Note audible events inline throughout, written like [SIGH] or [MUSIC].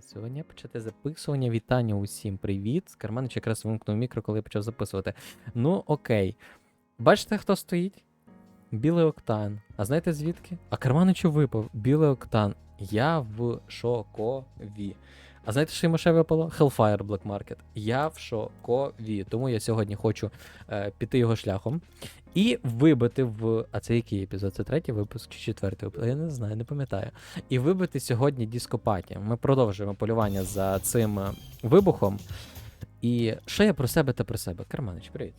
Сьогодні почати записування. Вітання усім. Привіт. Скарманич якраз вимкнув мікро, коли я почав записувати. Ну, окей. Бачите, хто стоїть? Білий октан. А знаєте звідки? А Карманичу випав білий октан. Я в шокові. А знаєте, що йому ще випало? Hellfire Black Market. Я в шокові. Тому я сьогодні хочу е, піти його шляхом і вибити в. А це який епізод? Це третій випуск чи четвертий випуск? Я не знаю, не пам'ятаю. І вибити сьогодні дископаті. Ми продовжуємо полювання за цим е, вибухом. І що я про себе та про себе? Карманич, привіт.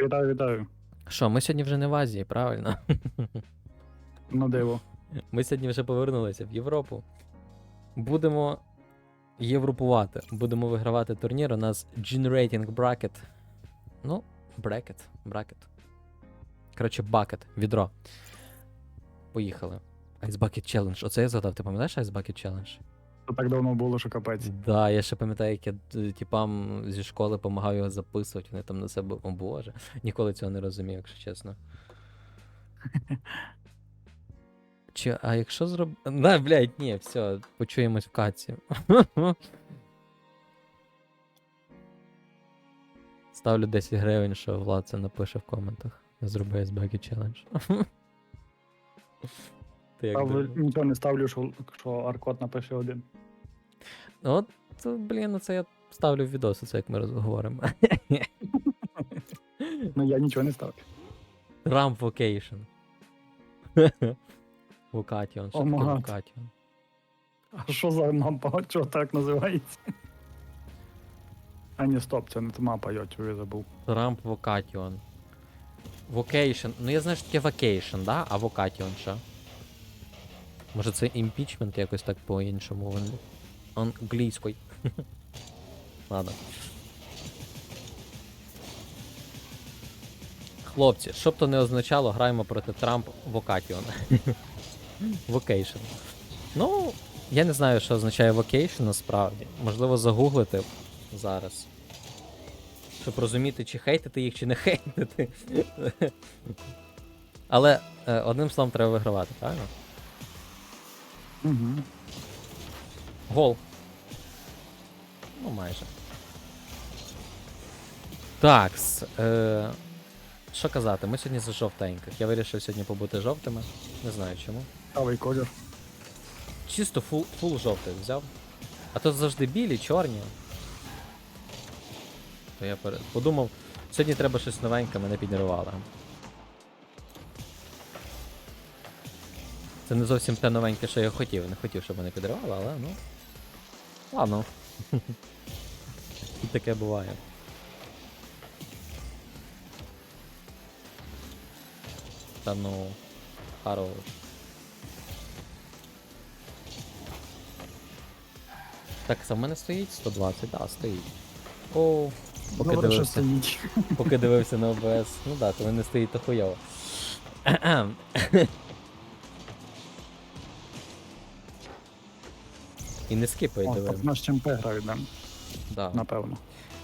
Вітаю, вітаю. Що, ми сьогодні вже не в Азії, правильно? На диво. Ми сьогодні вже повернулися в Європу. Будемо європувати. Будемо вигравати турнір. У нас Generating Bracket. Ну, брекет, бракет. Коротше, бакет, відро. Поїхали. Ice Bucket Challenge. Оце я згадав. Ти пам'ятаєш Ice Bucket Challenge? Це так давно було, що капець. Да, я ще пам'ятаю, як я е, типам зі школи допомагав його записувати. Вони там на себе. О боже. Ніколи цього не розумів, якщо чесно. [LAUGHS] Чи, а якщо зроб... [LAUGHS] На, блядь, ні, все, почуємось в каці. [LAUGHS] Ставлю 10 гривень, що Влад це напише в коментах. Зроби SBG челендж. [LAUGHS] Ти як Ставлю, думаєш? нічого не ставлю, що, що Аркот напише один. Ну, От, то, блін, це я ставлю в відоси, це як ми розговоримо. Ну я нічого не ставлю. Ramp Вокатіон, що О, таке. Вокатіон? А що за мапа? [LAUGHS] Чого так називається? А ні, стоп, це не та мапа, я я забув. Ramp Vocation. Vocation. Ну я знаю, що таке Vacation, да? А Vocation що? Може це імпічмент якось так по-іншому вон- англійською. [LAUGHS] Ладно. Хлопці, що б то не означало, граємо проти Трамп Vocation. [LAUGHS] Vocation. Ну, я не знаю, що означає Vocation насправді. Можливо, загуглити зараз. Щоб розуміти, чи хейтити їх, чи не хейтити. Але е, одним словом треба вигравати, правильно? Угу. Гол. Ну, майже. Так. Е, що казати? Ми сьогодні за жовтеньких. Я вирішив сьогодні побути жовтими. Не знаю чому. Правий колір. Чисто фул, фул жовтих взяв. А то завжди білі, чорні. То я подумав, сьогодні треба щось новеньке, мене піднервувало. Це не зовсім те новеньке, що я хотів. Не хотів, щоб мене підривало, але ну. Ладно. [LAUGHS] І таке буває. Та ну. Хорош. Так, це в мене стоїть 120, так, да, стоїть. О, поки Добре, що дивився, стоїть. поки дивився на ОБС. Ну так, да, коли не стоїть, то хуйово. І не скипай О, так наш чемпе грають, да, Да. напевно.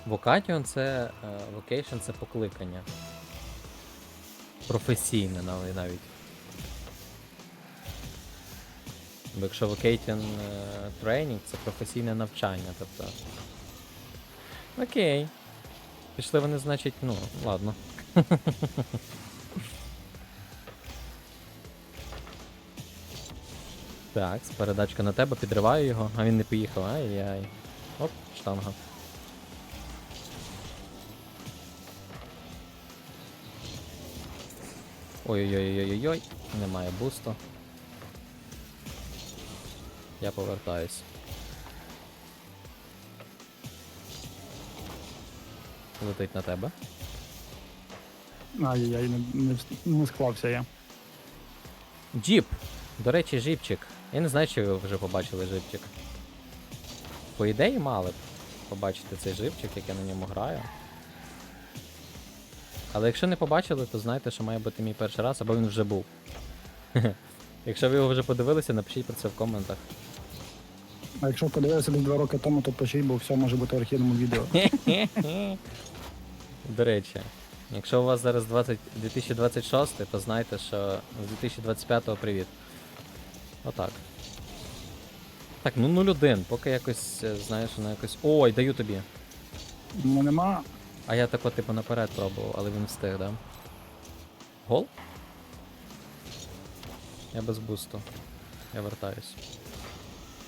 Vocation це. е, Vocation це покликання. Професійне нав- навіть. Бо якщо Vocation е, Training це професійне навчання, тобто. Окей. Пішли вони, значить, ну, ладно. [LAUGHS] Так, передачка на тебе, підриваю його, а він не поїхав. Ай-яй. Оп, штанга. Ой-ой-ой-ой-ой, немає бусту. Я повертаюсь. Летить на тебе. Ай-яй, не, не, не склався я. Джіп! До речі, жіпчик. Я не знаю, чи ви вже побачили жипчик. По ідеї мали б побачити цей жипчик, як я на ньому граю. Але якщо не побачили, то знайте, що має бути мій перший раз, або він вже був. [LAUGHS] Якщо ви його вже подивилися, напишіть про це в коментах. А якщо подивився десь два роки тому, то пишіть, бо все може бути в архівному відео. До речі, якщо у вас зараз 20, 2026, то знайте, що з 2025-го привіт. Отак. Так, ну 0-1, поки якось, е, знаєш, воно якось. Ой, даю тобі. Ну нема. А я тако, типу, наперед пробував, але він встиг, да? Гол? Я без бусту. Я вертаюсь.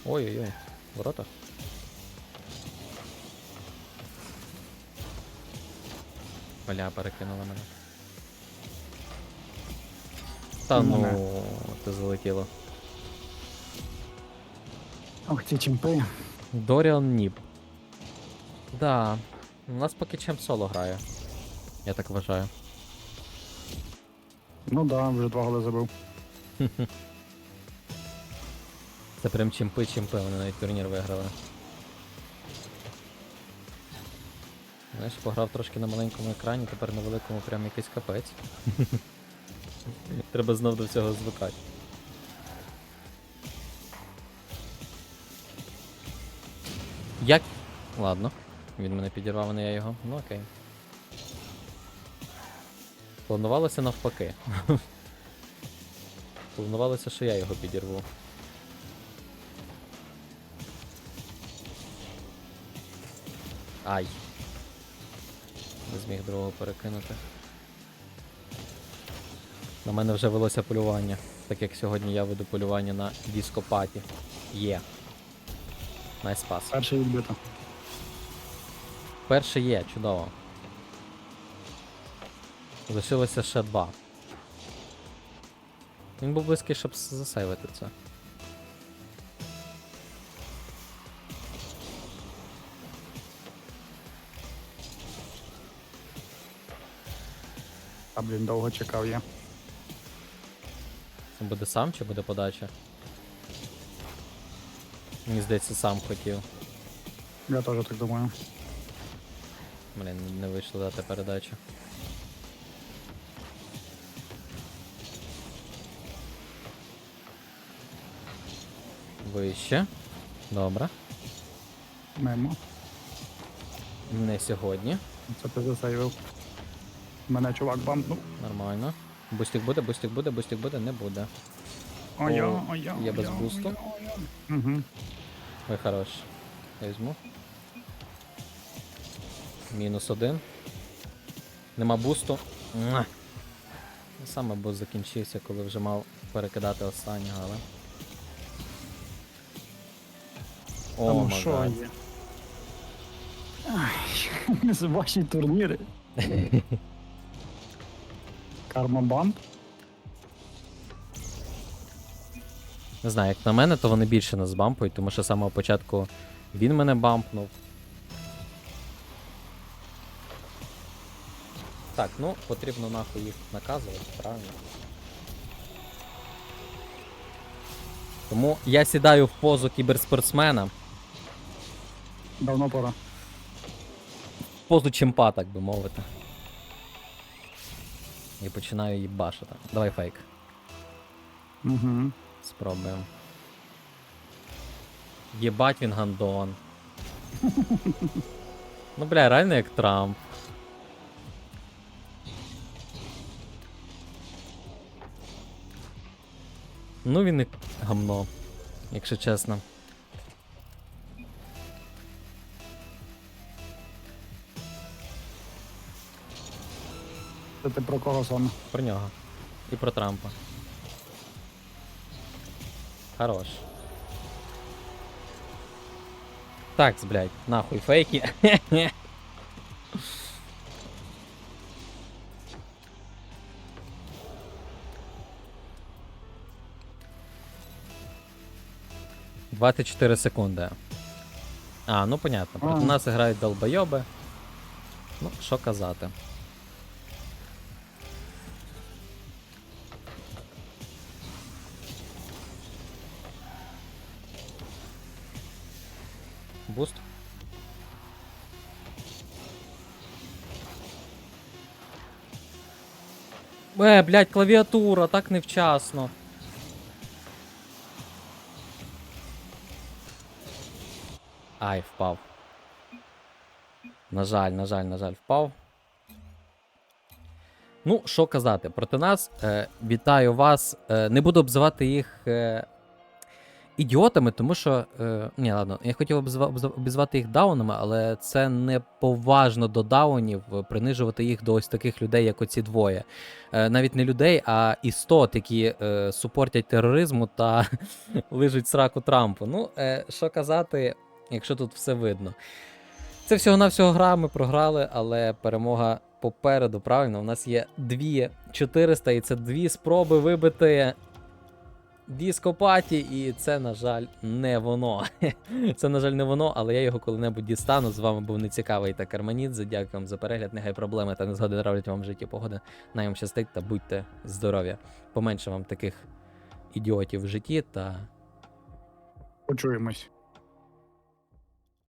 Ой-ой-ой, ворота. Бля, перекинула мене. Та Ну, ну, ти залетіло. Ох, ці чемпи. Доріан Ніп. Да. У нас поки чем соло грає. Я так вважаю. Ну да, вже два голи забив. [LAUGHS] Це прям чимпи-чимпи, вони навіть турнір виграли. Знаєш, пограв трошки на маленькому екрані, тепер на великому прям якийсь капець. Треба знов до цього звикати. Як. Ладно. Він мене підірвав, а не я його. Ну окей. Планувалося навпаки. [LAUGHS] Планувалося, що я його підірву. Ай. Не зміг другого перекинути. На мене вже велося полювання, так як сьогодні я веду полювання на дископаті. Є. Найспас. Перший відбито. Перше є, чудово. Лишилося ще два. Він був близький, щоб засейвити це. А блін, довго чекав я. Це буде сам чи буде подача? Мені здається, сам хотів. Я теж так думаю. Блін, не вийшло дати передачу. Вище. Добре. Мимо. Не сьогодні. Це ти засейвив. Мене чувак бампнув. Нормально. Бустик буде, бустик буде, бустик буде, не буде. О, ой, ой, я без бусту. Угу. Ой, хорош. Я візьму. Мінус один. Нема бусту. Муа. Саме буст закінчився, коли вже мав перекидати останнього, але. О, Там що є? Ай, [LAUGHS] ваші турніри. [LAUGHS] Карма бамп. Не знаю, як на мене, то вони більше нас бампують, тому що з самого початку він мене бампнув. Так, ну потрібно нахуй їх наказувати, правильно. Тому я сідаю в позу кіберспортсмена, Давно пора. в позу чемпа, так би мовити. І починаю їбашити. Давай фейк. Угу. Спробуємо. Єбать він гандон. ну бля, реально як Трамп. Ну він і гамно, якщо чесно. Це ти про кого саме? Про нього. І про Трампа. Хорош. Так, блядь, нахуй фейки. Двадцять чотири секунди. А, ну понятно. Проти нас грають долбойоби. Ну, що казати. Буст. Е, блядь, клавіатура, так невчасно. Ай, впав. На жаль, на жаль, на жаль, впав. Ну, що казати, проти нас. Е, вітаю вас. Е, не буду обзивати їх е, ідіотами, тому що. Е, ні, ладно, я хотів обізвати їх даунами, але це не поважно до даунів принижувати їх до ось таких людей, як оці двоє. Е, навіть не людей, а істот, які е, супортять тероризму та [LAUGHS] лижуть сраку Трампу. Ну, е, що казати, якщо тут все видно. Це всього-навсього гра, ми програли, але перемога попереду, правильно? У нас є дві 400, і це дві спроби вибити Діскопаті, і це, на жаль, не воно. [LAUGHS] Це, на жаль, не воно, але я його коли-небудь дістану. З вами був нецікавий та Карманідзе. Дякую вам за перегляд. Нехай проблеми та незгоди нравлять вам в житті погоди. Най вам щастить та будьте здорові. Поменше вам таких ідіотів в житті та Почуємось.